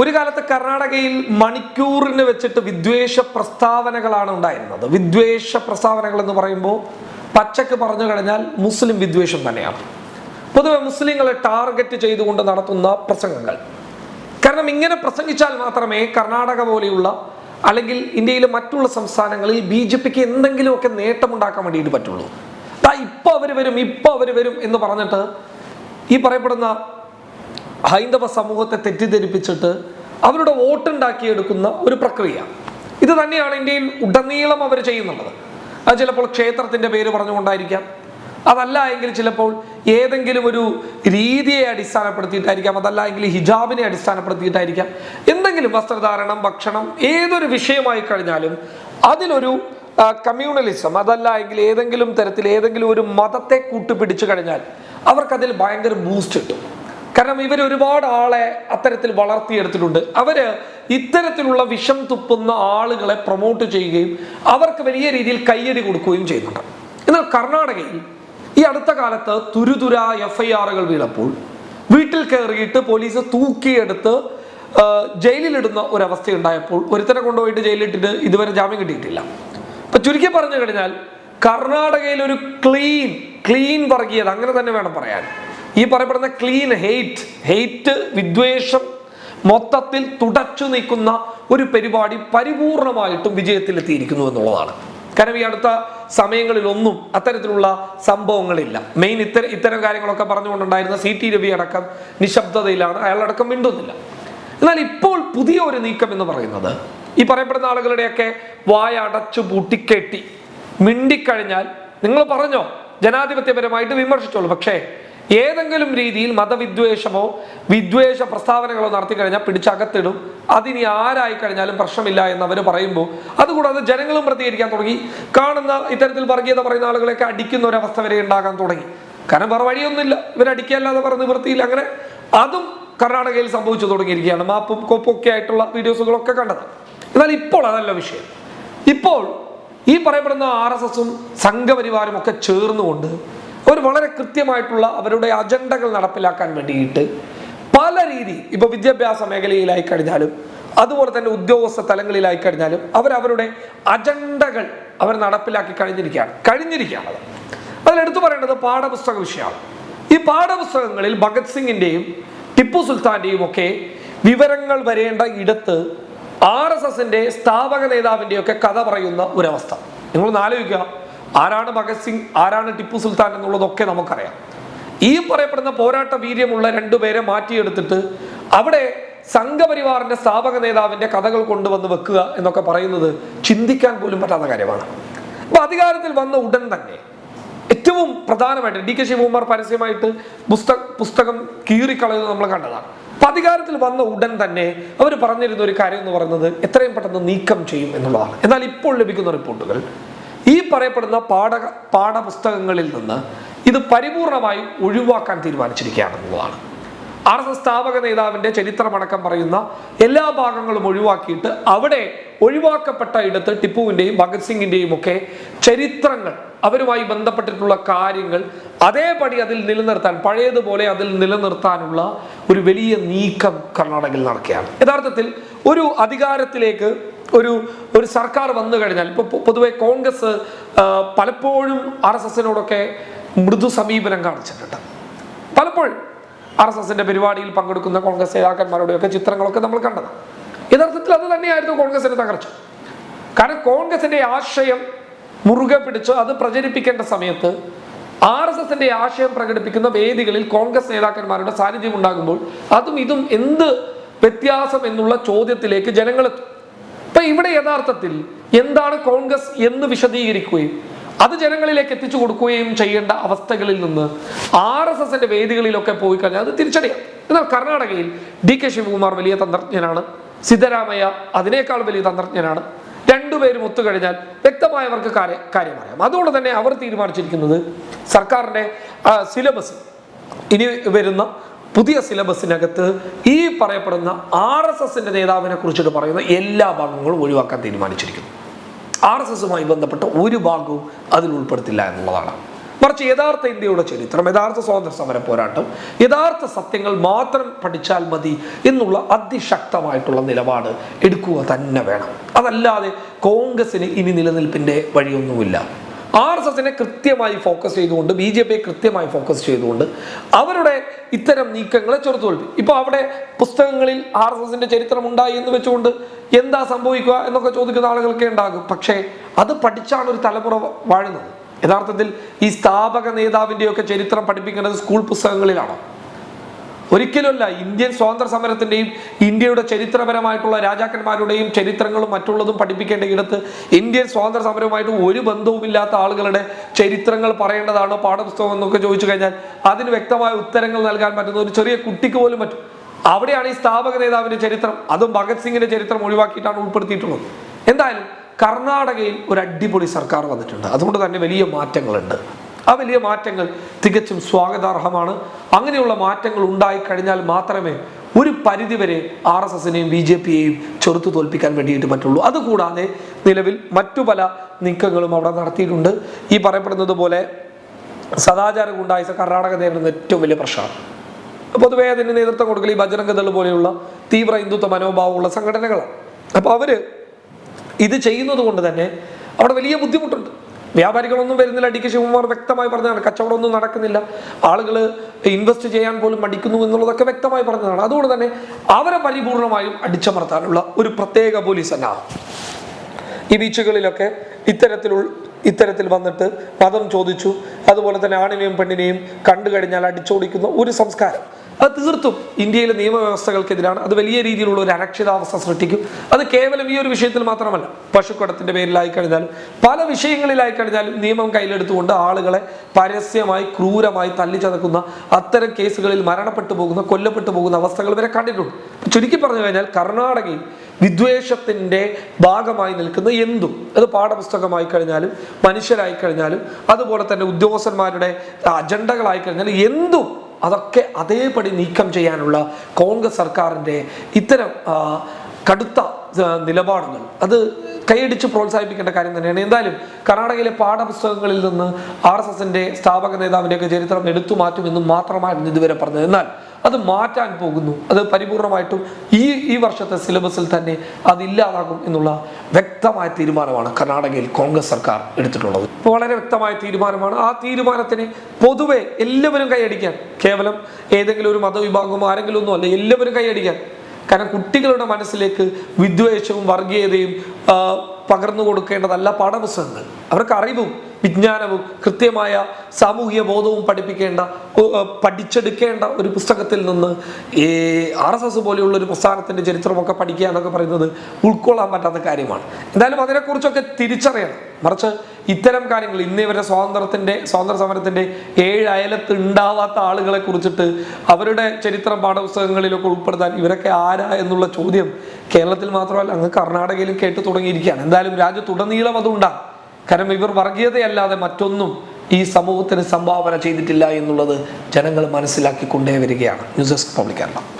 ഒരു കാലത്ത് കർണാടകയിൽ മണിക്കൂറിന് വെച്ചിട്ട് വിദ്വേഷ പ്രസ്താവനകളാണ് ഉണ്ടായിരുന്നത്. വിദ്വേഷ പ്രസ്താവനകൾ എന്ന് പറയുമ്പോൾ പച്ചക്ക് പറഞ്ഞു കഴിഞ്ഞാൽ മുസ്ലിം വിദ്വേഷം തന്നെയാണ്. പൊതുവെ മുസ്ലിങ്ങളെ ടാർഗറ്റ് ചെയ്തുകൊണ്ട് നടത്തുന്ന പ്രസംഗങ്ങൾ. കാരണം ഇങ്ങനെ പ്രസംഗിച്ചാൽ മാത്രമേ കർണാടക പോലെയുള്ള അല്ലെങ്കിൽ ഇന്ത്യയിലെ മറ്റുള്ള സംസ്ഥാനങ്ങളിൽ ബി ജെ പിക്ക് എന്തെങ്കിലുമൊക്കെ നേട്ടമുണ്ടാക്കാൻ വേണ്ടിയിട്ട് പറ്റുള്ളൂ. ഇപ്പൊ അവർ വരും ഇപ്പൊ അവർ വരും എന്ന് പറഞ്ഞിട്ട് ഈ പറയപ്പെടുന്ന ഹൈന്ദവ സമൂഹത്തെ തെറ്റിദ്ധരിപ്പിച്ചിട്ട് അവരുടെ വോട്ടുണ്ടാക്കിയെടുക്കുന്ന ഒരു പ്രക്രിയ. ഇത് തന്നെയാണ് ഇന്ത്യയിൽ ഉടനീളം അവർ ചെയ്യുന്നുള്ളത്. അത് ചിലപ്പോൾ ക്ഷേത്രത്തിന്റെ പേര് പറഞ്ഞുകൊണ്ടായിരിക്കാം. അതല്ല എങ്കിൽ ചിലപ്പോൾ ഏതെങ്കിലും ഒരു രീതിയെ അടിസ്ഥാനപ്പെടുത്തിയിട്ടായിരിക്കാം അതല്ല എങ്കിൽ ഹിജാബിനെ അടിസ്ഥാനപ്പെടുത്തിയിട്ടായിരിക്കാം. എന്തെങ്കിലും വസ്ത്രധാരണം ഭക്ഷണം ഏതൊരു വിഷയമായി കഴിഞ്ഞാലും അതിലൊരു കമ്മ്യൂണലിസം അതല്ല എങ്കിൽ ഏതെങ്കിലും തരത്തിൽ ഏതെങ്കിലും ഒരു മതത്തെ കൂട്ടുപിടിച്ചു കഴിഞ്ഞാൽ അവർക്കതിൽ ഭയങ്കര ബൂസ്റ്റ് കിട്ടും. കാരണം ഇവർ ഒരുപാട് ആളെ അത്തരത്തിൽ വളർത്തിയെടുത്തിട്ടുണ്ട്. അവർ ഇത്തരത്തിലുള്ള വിഷം തുപ്പുന്ന ആളുകളെ പ്രൊമോട്ട് ചെയ്യുകയും അവർക്ക് വലിയ രീതിയിൽ കയ്യടി കൊടുക്കുകയും ചെയ്യുന്നുണ്ട്. എന്നാൽ കർണാടകയിൽ ഈ അടുത്ത കാലത്ത് തുരുതുര എഫ് ഐ ആറുകൾ വീണപ്പോൾ വീട്ടിൽ കയറിയിട്ട് പോലീസ് തൂക്കിയെടുത്ത് ജയിലിലിടുന്ന ഒരവസ്ഥ ഉണ്ടായപ്പോൾ ഒരുത്തനെ കൊണ്ടുപോയിട്ട് ജയിലിലിട്ടിട്ട് ഇതുവരെ ജാമ്യം കിട്ടിയിട്ടില്ല. അപ്പൊ ചുരുക്കി പറഞ്ഞു കഴിഞ്ഞാൽ കർണാടകയിൽ ഒരു ക്ലീൻ ക്ലീൻ വർഗീയത അങ്ങനെ തന്നെ വേണം പറയാൻ. ഈ പറയപ്പെടുന്ന ക്ലീൻ ഹെയ്റ്റ് ഹെയ്റ്റ് വിദ്വേഷം മൊത്തത്തിൽ തുടച്ചു നീക്കുന്ന ഒരു പരിപാടി പരിപൂർണമായിട്ടും വിജയത്തിലെത്തിയിരിക്കുന്നു എന്നുള്ളതാണ്. കാരണം ഈ അടുത്ത സമയങ്ങളിലൊന്നും അത്തരത്തിലുള്ള സംഭവങ്ങളില്ല. മെയിൻ ഇത്തരം ഇത്തരം കാര്യങ്ങളൊക്കെ പറഞ്ഞുകൊണ്ടുണ്ടായിരുന്ന സി ടി രവി അടക്കം നിശബ്ദതയിലാണ്. അയാളടക്കം മിണ്ടുന്നില്ല. എന്നാൽ ഇപ്പോൾ പുതിയ ഒരു നീക്കം എന്ന് പറയുന്നത് ഈ പറയപ്പെടുന്ന ആളുകളുടെയൊക്കെ വായ അടച്ചു പൂട്ടിക്കെട്ടി. മിണ്ടിക്കഴിഞ്ഞാൽ നിങ്ങൾ പറഞ്ഞോ? ജനാധിപത്യപരമായിട്ട് വിമർശിച്ചോളൂ. പക്ഷേ ഏതെങ്കിലും രീതിയിൽ മതവിദ്വേഷമോ വിദ്വേഷ പ്രസ്താവനകളോ നടത്തി കഴിഞ്ഞാൽ പിടിച്ചകത്തിടും. അതിനി ആരായി കഴിഞ്ഞാലും പ്രശ്നമില്ല എന്ന് അവർ പറയുമ്പോൾ അതുകൂടാതെ ജനങ്ങളും പ്രതികരിക്കാൻ തുടങ്ങി. കാണുന്ന ഇത്തരത്തിൽ വർഗീയത പറയുന്ന ആളുകളെയൊക്കെ അടിക്കുന്ന ഒരവസ്ഥ വരെ ഉണ്ടാകാൻ തുടങ്ങി. കാരണം വേറെ വഴിയൊന്നുമില്ല. ഇവരടിക്കല്ലാതെ പറഞ്ഞ് നിവൃത്തിയില്ല. അങ്ങനെ അതും കർണാടകയിൽ സംഭവിച്ചു തുടങ്ങിയിരിക്കുകയാണ്. മാപ്പും കൊപ്പും ഒക്കെ ആയിട്ടുള്ള വീഡിയോസുകളൊക്കെ കണ്ടത്. എന്നാൽ ഇപ്പോൾ അതല്ല വിഷയം. ഇപ്പോൾ ഈ പറയപ്പെടുന്ന ആർ എസ് എസും സംഘപരിവാരും ഒക്കെ ചേർന്നുകൊണ്ട് ഒരു വളരെ കൃത്യമായിട്ടുള്ള അവരുടെ അജണ്ടകൾ നടപ്പിലാക്കാൻ വേണ്ടിയിട്ട് പല രീതി ഇപ്പൊ വിദ്യാഭ്യാസ മേഖലയിലായി കഴിഞ്ഞാലും അതുപോലെ തന്നെ ഉദ്യോഗസ്ഥ തലങ്ങളിലായി കഴിഞ്ഞാലും അവരവരുടെ അജണ്ടകൾ അവർ നടപ്പിലാക്കി കഴിഞ്ഞിരിക്കുകയാണ്. കഴിഞ്ഞിരിക്കുകയാണത് അതിലെടുത്തു പറയേണ്ടത് പാഠപുസ്തക വിഷയമാണ്. ഈ പാഠപുസ്തകങ്ങളിൽ ഭഗത് സിംഗിന്റെയും ടിപ്പു സുൽത്താന്റെയും ഒക്കെ വിവരങ്ങൾ വരേണ്ട ഇടത്ത് ആർ എസ് എസിന്റെ സ്ഥാപക നേതാവിന്റെ ഒക്കെ കഥ പറയുന്ന ഒരവസ്ഥ. നിങ്ങളൊന്ന് ആലോചിക്കുക. ആരാണ് ഭഗത് സിംഗ് ആരാണ് ടിപ്പു സുൽത്താൻ എന്നുള്ളതൊക്കെ നമുക്കറിയാം. ഈ പറയപ്പെടുന്ന പോരാട്ട വീര്യമുള്ള രണ്ടുപേരെ മാറ്റിയെടുത്തിട്ട് അവിടെ സംഘപരിവാറിന്റെ സ്ഥാപക നേതാവിന്റെ കഥകൾ കൊണ്ടുവന്ന് വെക്കുക എന്നൊക്കെ പറയുന്നത് ചിന്തിക്കാൻ പോലും പറ്റാത്ത കാര്യമാണ്. അപ്പൊ അധികാരത്തിൽ വന്ന ഉടൻ തന്നെ ഏറ്റവും പ്രധാനമായിട്ട് ഡി കെ ശിവകുമാർ പരസ്യമായിട്ട് പുസ്തക പുസ്തകം കീറിക്കളയുന്നത് നമ്മൾ കണ്ടതാണ്. അപ്പൊ അധികാരത്തിൽ വന്ന ഉടൻ തന്നെ അവർ പറഞ്ഞിരുന്ന ഒരു കാര്യം എന്ന് പറയുന്നത് എത്രയും പെട്ടെന്ന് നീക്കം ചെയ്യും എന്നുള്ളതാണ്. എന്നാൽ ഇപ്പോൾ ലഭിക്കുന്ന റിപ്പോർട്ടുകൾ പറയപ്പെടുന്ന പാഠ പാഠപുസ്തകങ്ങളിൽ നിന്ന് ഇത് പരിപൂർണമായും ഒഴിവാക്കാൻ തീരുമാനിച്ചിരിക്കുകയാണെന്നുള്ളതാണ് ആർ എസ് എസ് സ്ഥാപക നേതാവിന്റെ ചരിത്രമടക്കം പറയുന്ന എല്ലാ ഭാഗങ്ങളും ഒഴിവാക്കിയിട്ട് അവിടെ ഒഴിവാക്കപ്പെട്ട ഇടത്ത് ടിപ്പുവിന്റെയും ഭഗത് സിംഗിന്റെയും ഒക്കെ ചരിത്രങ്ങൾ അവരുമായി ബന്ധപ്പെട്ടിട്ടുള്ള കാര്യങ്ങൾ അതേപടി അതിൽ നിലനിർത്താൻ പഴയതുപോലെ അതിൽ നിലനിർത്താനുള്ള ഒരു വലിയ നീക്കം കർണാടകയിൽ നടക്കുകയാണ്. യഥാർത്ഥത്തിൽ ഒരു അധികാരത്തിലേക്ക് ഒരു ഒരു സർക്കാർ വന്നു കഴിഞ്ഞാൽ ഇപ്പൊ പൊതുവെ കോൺഗ്രസ് പലപ്പോഴും ആർ എസ് എസിനോടൊക്കെ മൃദു സമീപനം കാണിച്ചിട്ടുണ്ട്. പലപ്പോഴും ആർ എസ് എസിന്റെ പരിപാടിയിൽ പങ്കെടുക്കുന്ന കോൺഗ്രസ് നേതാക്കന്മാരുടെയൊക്കെ ചിത്രങ്ങളൊക്കെ നമ്മൾ കണ്ടത് യഥാർത്ഥത്തിൽ അത് തന്നെയായിരുന്നു കോൺഗ്രസിന്റെ തകർച്ച. കാരണം കോൺഗ്രസിന്റെ ആശയം മുറുകെ പിടിച്ച് അത് പ്രചരിപ്പിക്കേണ്ട സമയത്ത് ആർ എസ് എസിന്റെ ആശയം പ്രകടിപ്പിക്കുന്ന വേദികളിൽ കോൺഗ്രസ് നേതാക്കന്മാരുടെ സാന്നിധ്യം ഉണ്ടാകുമ്പോൾ അതും ഇതും എന്ത് വ്യത്യാസം എന്നുള്ള ചോദ്യത്തിലേക്ക് ഇപ്പൊ ഇവിടെ യഥാർത്ഥത്തിൽ എന്താണ് കോൺഗ്രസ് എന്ന് വിശദീകരിക്കുകയും അത് ജനങ്ങളിലേക്ക് എത്തിച്ചു കൊടുക്കുകയും ചെയ്യേണ്ട അവസ്ഥകളിൽ നിന്ന് ആർ എസ് എസിന്റെ വേദികളിലൊക്കെ പോയി കഴിഞ്ഞാൽ അത് തിരിച്ചടിയാം എന്നാൽ കർണാടകയിൽ ഡി കെ ശിവകുമാർ വലിയ തന്ത്രജ്ഞനാണ് സിദ്ധരാമയ്യ അതിനേക്കാൾ വലിയ തന്ത്രജ്ഞനാണ്. രണ്ടുപേരും ഒത്തുകഴിഞ്ഞാൽ വ്യക്തമായവർക്ക് കാര്യം കാര്യമറിയാം. അതുകൊണ്ട് തന്നെ അവർ തീരുമാനിച്ചിരിക്കുന്നത് സർക്കാരിന്റെ സിലബസ്. ഇനി വരുന്ന പുതിയ സിലബസിനകത്ത് ഈ പറയപ്പെടുന്ന ആർ എസ് എസിന്റെ നേതാവിനെ കുറിച്ചിട്ട് പറയുന്ന എല്ലാ ഭാഗങ്ങളും ഒഴിവാക്കാൻ തീരുമാനിച്ചിരിക്കുന്നു. ആർ എസ് എസുമായി ബന്ധപ്പെട്ട ഒരു ഭാഗവും അതിൽ ഉൾപ്പെടുത്തില്ല എന്നുള്ളതാണ്. മറിച്ച് യഥാർത്ഥ ഇന്ത്യയുടെ ചരിത്രം യഥാർത്ഥ സ്വാതന്ത്ര്യ സമര പോരാട്ടം യഥാർത്ഥ സത്യങ്ങൾ മാത്രം പഠിച്ചാൽ മതി എന്നുള്ള അതിശക്തമായിട്ടുള്ള നിലപാട് എടുക്കുക തന്നെ വേണം. അതല്ലാതെ കോൺഗ്രസിന് ഇനി നിലനിൽപ്പിന്റെ വഴിയൊന്നുമില്ല. ആർ എസ് എസിനെ കൃത്യമായി ഫോക്കസ് ചെയ്തുകൊണ്ട് ബി ജെ പിയെ കൃത്യമായി ഫോക്കസ് ചെയ്തുകൊണ്ട് അവരുടെ ഇത്തരം നീക്കങ്ങളെ ചെറുത്തോൽപ്പി ഇപ്പൊ അവിടെ പുസ്തകങ്ങളിൽ ആർ എസ് എസിന്റെ ചരിത്രം ഉണ്ടായി എന്ന് വെച്ചുകൊണ്ട് എന്താ സംഭവിക്കുക എന്നൊക്കെ ചോദിക്കുന്ന ആളുകൾക്ക് ഉണ്ടാകും. പക്ഷേ അത് പഠിച്ചാണ് ഒരു തലമുറ വാഴുന്നത്. യഥാർത്ഥത്തിൽ ഈ സ്ഥാപക നേതാവിന്റെയൊക്കെ ചരിത്രം പഠിപ്പിക്കേണ്ടത് സ്കൂൾ പുസ്തകങ്ങളിലാണോ? ഒരിക്കലുമല്ല ഇന്ത്യൻ സ്വാതന്ത്ര്യ സമരത്തിന്റെയും ഇന്ത്യയുടെ ചരിത്രപരമായിട്ടുള്ള രാജാക്കന്മാരുടെയും ചരിത്രങ്ങളും മറ്റുള്ളതും പഠിപ്പിക്കേണ്ട ഇടത്ത് ഇന്ത്യൻ സ്വാതന്ത്ര്യ സമരവുമായിട്ട് ഒരു ബന്ധവുമില്ലാത്ത ആളുകളുടെ ചരിത്രങ്ങൾ പറയേണ്ടതാണ് പാഠപുസ്തകം എന്നൊക്കെ ചോദിച്ചു കഴിഞ്ഞാൽ അതിന് വ്യക്തമായ ഉത്തരങ്ങൾ നൽകാൻ പറ്റുന്ന ഒരു ചെറിയ കുട്ടിക്ക് പോലും പറ്റും. അവിടെയാണ് ഈ സ്ഥാപക നേതാവിന്റെ ചരിത്രം. അതും ഭഗത് സിംഗിന്റെ ചരിത്രം ഒഴിവാക്കിയിട്ടാണ് ഉൾപ്പെടുത്തിയിട്ടുള്ളത്. എന്തായാലും കർണാടകയിൽ ഒരു അടിപൊളി സർക്കാർ വന്നിട്ടുണ്ട്. അതുകൊണ്ട് തന്നെ വലിയ മാറ്റങ്ങളുണ്ട്. ആ വലിയ മാറ്റങ്ങൾ തികച്ചും സ്വാഗതാർഹമാണ്. അങ്ങനെയുള്ള മാറ്റങ്ങൾ ഉണ്ടായി കഴിഞ്ഞാൽ മാത്രമേ ഒരു പരിധിവരെ ആർ എസ് എസിനെയും ബി ജെ പിയെയും ചെറുത്തു തോൽപ്പിക്കാൻ വേണ്ടിയിട്ട് പറ്റുള്ളൂ. അതുകൂടാതെ നിലവിൽ മറ്റു പല നീക്കങ്ങളും അവിടെ നടത്തിയിട്ടുണ്ട്. ഈ പറയപ്പെടുന്നത് പോലെ സദാചാര ഗുണ്ടായിസ കർണാടക നേരിടുന്ന ഏറ്റവും വലിയ പ്രശ്നമാണ്. പൊതുവേ അതിന് നേതൃത്വം കൊടുക്കൽ ഈ ബജരംഗദൾ പോലെയുള്ള തീവ്ര ഹിന്ദുത്വ മനോഭാവമുള്ള സംഘടനകളാണ്. അപ്പോൾ അവർ ഇത് ചെയ്യുന്നത് കൊണ്ട് തന്നെ അവിടെ വലിയ ബുദ്ധിമുട്ടുണ്ട്. വ്യാപാരികളൊന്നും വരുന്നില്ല. ഡി കെ ശിവകുമാർ വ്യക്തമായി പറഞ്ഞതാണ് കച്ചവടമൊന്നും നടക്കുന്നില്ല. ആളുകൾ ഇൻവെസ്റ്റ് ചെയ്യാൻ പോലും മടിക്കുന്നു എന്നുള്ളതൊക്കെ വ്യക്തമായി പറഞ്ഞതാണ്. അതുകൊണ്ട് തന്നെ അവരെ പരിപൂർണമായും അടിച്ചമർത്താനുള്ള ഒരു പ്രത്യേക പോലീസ് തന്നെയാണ് ഈ ബീച്ചുകളിലൊക്കെ ഇത്തരത്തിലുള്ള ഇത്തരത്തിൽ വന്നിട്ട് മതം ചോദിച്ചു. അതുപോലെ തന്നെ ആണിനെയും പെണ്ണിനെയും കണ്ടു കഴിഞ്ഞാൽ അടിച്ചോടിക്കുന്ന ഒരു സംസ്കാരം. അത് തീർത്തും ഇന്ത്യയിലെ നിയമവ്യവസ്ഥകൾക്കെതിരാണ്. അത് വലിയ രീതിയിലുള്ള ഒരു അരക്ഷിതാവസ്ഥ സൃഷ്ടിക്കും. അത് കേവലം ഈ ഒരു വിഷയത്തിൽ മാത്രമല്ല. പശുക്കടത്തിന്റെ പേരിലായി കഴിഞ്ഞാലും പല വിഷയങ്ങളിലായി കഴിഞ്ഞാലും നിയമം കയ്യിലെടുത്തുകൊണ്ട് ആളുകളെ പരസ്യമായി ക്രൂരമായി തല്ലിച്ചതക്കുന്ന അത്തരം കേസുകളിൽ മരണപ്പെട്ടു പോകുന്ന കൊല്ലപ്പെട്ടു പോകുന്ന അവസ്ഥകൾ വരെ കണ്ടിട്ടുണ്ട്. ചുരുക്കി പറഞ്ഞു കഴിഞ്ഞാൽ കർണാടകയിൽ വിദ്വേഷത്തിന്റെ ഭാഗമായി നിൽക്കുന്ന എന്തും അത് പാഠപുസ്തകമായി കഴിഞ്ഞാലും മനുഷ്യരായി കഴിഞ്ഞാലും അതുപോലെ തന്നെ ഉദ്യോഗസ്ഥന്മാരുടെ അജണ്ടകളായി കഴിഞ്ഞാലും എന്തും അതൊക്കെ അതേപടി നീക്കം ചെയ്യാനുള്ള കോൺഗ്രസ് സർക്കാരിന്റെ ഇത്തരം കടുത്ത നിലപാടുകൾ. അത് കൈയടിച്ച് പ്രോത്സാഹിപ്പിക്കേണ്ട കാര്യം തന്നെയാണ്. എന്തായാലും കർണാടകയിലെ പാഠപുസ്തകങ്ങളിൽ നിന്ന് ആർ എസ് എസിന്റെ സ്ഥാപക നേതാവിന്റെയൊക്കെ ചരിത്രം എടുത്തു മാറ്റുമെന്നും മാത്രമായിരുന്നു ഇതുവരെ പറഞ്ഞത്. എന്നാൽ അത് മാറ്റാൻ പോകുന്നു. അത് പരിപൂർണമായിട്ടും ഈ ഈ വർഷത്തെ സിലബസിൽ തന്നെ അതില്ലാതാകും എന്നുള്ള വ്യക്തമായ തീരുമാനമാണ് കർണാടകയിൽ കോൺഗ്രസ് സർക്കാർ എടുത്തിട്ടുള്ളത്. ഇപ്പോൾ വളരെ വ്യക്തമായ തീരുമാനമാണ്. ആ തീരുമാനത്തിന് പൊതുവെ എല്ലാവരും കൈയടിക്കാൻ കേവലം ഏതെങ്കിലും ഒരു മതവിഭാഗമോ ആരെങ്കിലും ഒന്നും അല്ല എല്ലാവരും കൈയടിക്കാൻ കാരണം കുട്ടികളുടെ മനസ്സിലേക്ക് വിദ്വേഷവും വർഗീയതയും പകർന്നു കൊടുക്കേണ്ടതല്ല പാഠപുസ്തകങ്ങൾ. അവർക്ക് അറിവും വിജ്ഞാനവും കൃത്യമായ സാമൂഹിക ബോധവും പഠിപ്പിക്കേണ്ട പഠിച്ചെടുക്കേണ്ട ഒരു പുസ്തകത്തിൽ നിന്ന് ഈ ആർ എസ് എസ് പോലെയുള്ള ഒരു പ്രസ്ഥാനത്തിന്റെ ചരിത്രമൊക്കെ പഠിക്കുക എന്നൊക്കെ പറയുന്നത് ഉൾക്കൊള്ളാൻ പറ്റാത്ത കാര്യമാണ്. എന്തായാലും അതിനെക്കുറിച്ചൊക്കെ തിരിച്ചറിയണം. മറിച്ച് ഇത്തരം കാര്യങ്ങൾ ഇന്നേ വരെ സ്വാതന്ത്ര്യത്തിന്റെ സ്വാതന്ത്ര്യ സമരത്തിന്റെ ഏഴ് അയലത്ത് ഉണ്ടാവാത്ത ആളുകളെ കുറിച്ചിട്ട് അവരുടെ ചരിത്രം പാഠപുസ്തകങ്ങളിലൊക്കെ ഉൾപ്പെടുത്താൻ ഇവരൊക്കെ ആരാ എന്നുള്ള ചോദ്യം കേരളത്തിൽ മാത്രമല്ല അങ്ങ് കർണാടകയിലും കേട്ടു തുടങ്ങിയിരിക്കുകയാണ്. എന്തായാലും രാജ്യത്തുടനീളം അതുണ്ടാകും. കാരണം ഇവർ വർഗീയതയല്ലാതെ മറ്റൊന്നും ഈ സമൂഹത്തിന് സംഭാവന ചെയ്തിട്ടില്ല എന്നുള്ളത് ജനങ്ങൾ മനസ്സിലാക്കിക്കൊണ്ടേ വരികയാണ്. News desk public Kerala.